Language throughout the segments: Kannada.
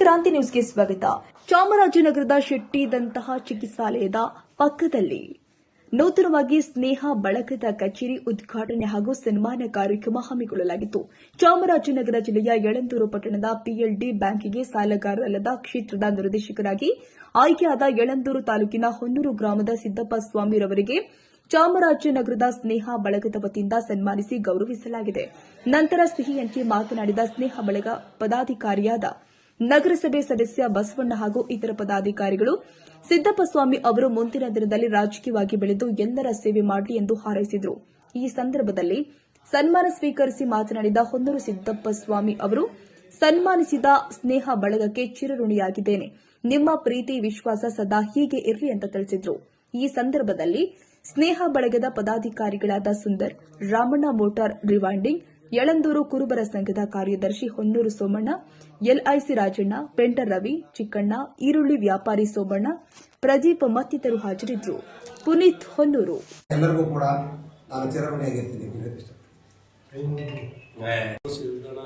ಕ್ರಾಂತಿ ನ್ಯೂಸ್ಗೆ ಸ್ವಾಗತ. ಚಾಮರಾಜನಗರದ ಶೆಟ್ಟಿದಂತಹ ಚಿಕಿತ್ಸಾಲಯದ ಪಕ್ಕದಲ್ಲಿ ನೂತನವಾಗಿ ಸ್ನೇಹ ಬಳಗದ ಕಚೇರಿ ಉದ್ಘಾಟನೆ ಹಾಗೂ ಸನ್ಮಾನ ಕಾರ್ಯಕ್ರಮ ಹಮ್ಮಿಕೊಳ್ಳಲಾಗಿತ್ತು. ಚಾಮರಾಜನಗರ ಜಿಲ್ಲೆಯ ಯಳಂದೂರು ಪಟ್ಟಣದ ಪಿಎಲ್ಡಿ ಬ್ಯಾಂಕಿಗೆ ಸಾಲಗಾರರಲ್ಲದ ಕ್ಷೇತ್ರದ ನಿರ್ದೇಶಕರಾಗಿ ಆಯ್ಕೆಯಾದ ಯಳಂದೂರು ತಾಲೂಕಿನ ಹೊನ್ನೂರು ಗ್ರಾಮದ ಸಿದ್ದಪ್ಪ ಸ್ವಾಮಿರವರಿಗೆ ಚಾಮರಾಜನಗರದ ಸ್ನೇಹ ಬಳಗದ ವತಿಯಿಂದ ಸನ್ಮಾನಿಸಿ ಗೌರವಿಸಲಾಗಿದೆ. ನಂತರ ಸಿಹಿ ಹಂಚಿ ಮಾತನಾಡಿದ ಸ್ನೇಹ ಬಳಗ ಪದಾಧಿಕಾರಿಯಾದ ನಗರಸಭೆ ಸದಸ್ಯ ಬಸವಣ್ಣ ಹಾಗೂ ಇತರ ಪದಾಧಿಕಾರಿಗಳು ಸಿದ್ದಪ್ಪ ಸ್ವಾಮಿ ಅವರು ಮುಂದಿನ ದಿನದಲ್ಲಿ ರಾಜಕೀಯವಾಗಿ ಬೆಳೆದು ಎಲ್ಲರ ಸೇವೆ ಮಾಡಲಿ ಎಂದು ಹಾರೈಸಿದರು. ಈ ಸಂದರ್ಭದಲ್ಲಿ ಸನ್ಮಾನ ಸ್ವೀಕರಿಸಿ ಮಾತನಾಡಿದ ಹೊನ್ನೂರು ಸಿದ್ದಪ್ಪ ಸ್ವಾಮಿ ಅವರು, ಸನ್ಮಾನಿಸಿದ ಸ್ನೇಹ ಬಳಗಕ್ಕೆ ಚಿರಋಣಿಯಾಗಿದ್ದೇನೆ. ನಿಮ್ಮ ಪ್ರೀತಿ, ವಿಶ್ವಾಸ ಸದಾ ಹೀಗೆ ಇರಲಿ ಅಂತ ತಿಳಿಸಿದರು. ಈ ಸಂದರ್ಭದಲ್ಲಿ ಸ್ನೇಹ ಬಳಗದ ಪದಾಧಿಕಾರಿಗಳಾದ ಸುಂದರ್, ರಾಮಣ್ಣ ಮೋಟಾರ್, ರಿವೈಂಡಿಂಗ್ ಯಳಂದೂರು ಕುರುಬರ ಸಂಘದ ಕಾರ್ಯದರ್ಶಿ ಹೊನ್ನೂರು ಸೋಮಣ್ಣ ಎಲ್ಐಸಿ ರಾಜಣ್ಣ ಪೆಂಟರ್ ರವಿ ಚಿಕ್ಕಣ್ಣ ಈರುಳ್ಳಿ ವ್ಯಾಪಾರಿ ಸೋಮಣ್ಣ ಪ್ರದೀಪ್ ಮತ್ತಿತರು ಹಾಜರಿದ್ದರು ಪುನೀತ್ ಹೊನ್ನೂರು ಎಲ್ಲರಿಗೂ ಕೂಡ ನಾನು ಚಿರಋಣಿಯಾಗಿರ್ತೀನಿ.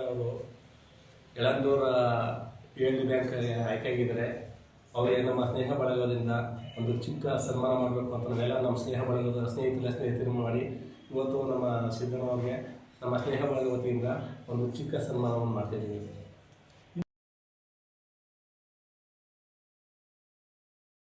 ಅವರು ಯಳಂದೂರ ಪಿ ಎಲ್ ಡಿ ಬ್ಯಾಂಕ್ ಆಯ್ಕೆಯಾಗಿದ್ದಾರೆ ಅವರಿಗೆ ನಮ್ಮ ಸ್ನೇಹ ಬಳಗದಿಂದ ಒಂದು ಚಿಕ್ಕ ಸನ್ಮಾನ ಮಾಡಬೇಕು ಅಂತ ನಾವೆಲ್ಲ ನಮ್ಮ ಸ್ನೇಹ ಬಳಗದ ಸ್ನೇಹಿತರ ಸ್ನೇಹಿತರು ಮಾಡಿ ಇವತ್ತು ನಮ್ಮ ಸಿದ್ದಣ್ಣ ಅವರಿಗೆ ನಮ್ಮ ಸ್ನೇಹ ಬಳಗ ವತಿಯಿಂದ ಒಂದು ಚಿಕ್ಕ ಸನ್ಮಾನವನ್ನು ಮಾಡ್ತಿದ್ದೀವಿ